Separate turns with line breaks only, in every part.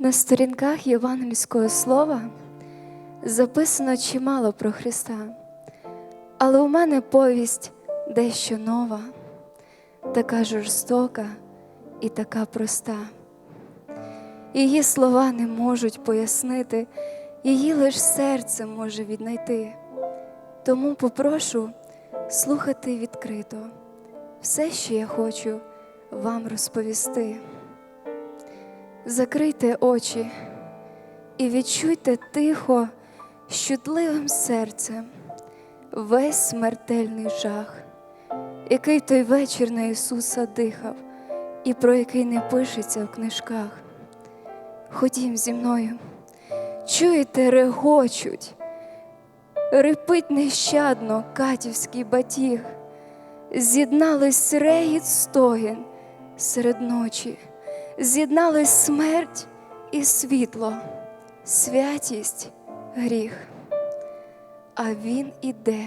На сторінках євангельського слова записано чимало про Христа, але у мене повість дещо нова, така жорстока і така проста. Її слова не можуть пояснити, її лиш серце може віднайти. Тому попрошу слухати відкрито все, що я хочу вам розповісти. Закрийте очі і відчуйте тихо, щутливим серцем весь смертельний жах, який той вечір на Ісуса дихав, і про який не пишеться в книжках. Ходім зі мною, чуєте, регочуть, рипить нещадно катівський батіг, з'єднались регіт стогін серед ночі з'єднались смерть і світло, святість, гріх. А він іде,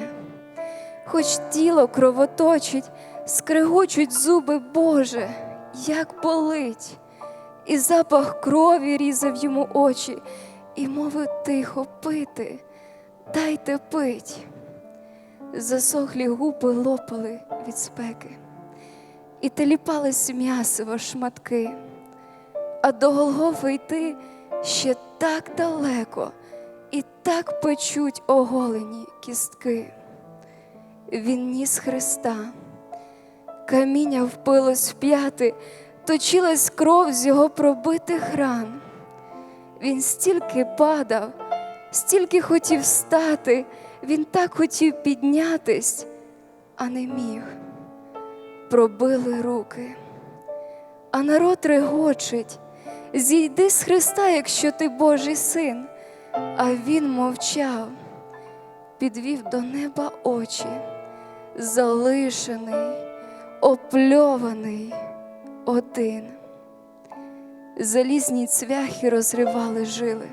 хоч тіло кровоточить, скригочуть зуби Боже, як болить, і запах крові різав йому очі, і мовив тихо пити, дайте пить. Засохлі губи лопали від спеки, і теліпались м'ясиво шматки а до Голгофи йти ще так далеко і так печуть оголені кістки. Він ніс Христа, каміння впилось в п'яти, точилась кров з його пробитих ран. Він стільки падав, стільки хотів стати, він так хотів піднятись, а не міг. Пробили руки, а народ регочить зійди з Христа, якщо ти Божий син. А він мовчав, підвів до неба очі, залишений, опльований один. Залізні цвяхи розривали жили,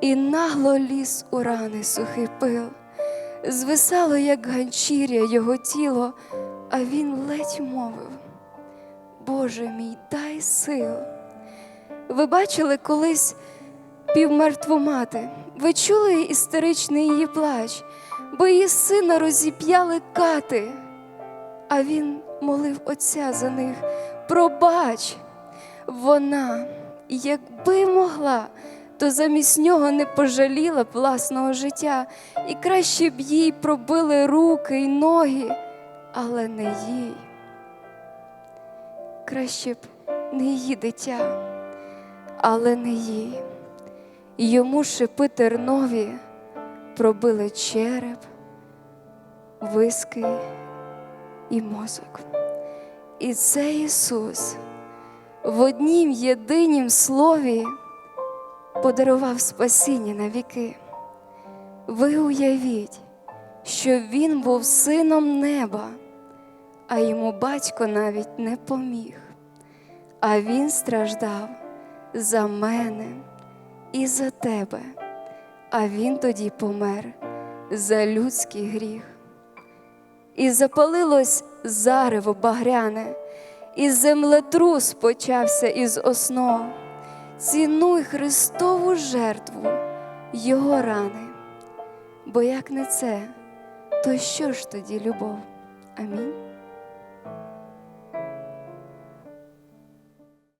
і нагло ліз у рани сухий пил, звисало, як ганчір'я його тіло, а він ледь мовив: Боже мій, дай сил. Ви бачили колись півмертву мати, ви чули істеричний її плач, бо її сина розіп'яли кати, а він молив Отця за них. Пробач, вона, якби могла, то замість нього не пожаліла б власного життя, і краще б їй пробили руки й ноги, але не їй. Краще б не її дитя але не їй. Йому шипи тернові пробили череп, виски і мозок. І це Ісус в однім єдинім слові подарував спасіння на віки. Ви уявіть, що Він був сином неба, а йому батько навіть не поміг, а він страждав за мене і за тебе, а він тоді помер за людський гріх. І запалилось зарево багряне, і землетрус почався із основ. Цінуй Христову жертву, Його рани, бо як не це, то що ж тоді любов? Амінь.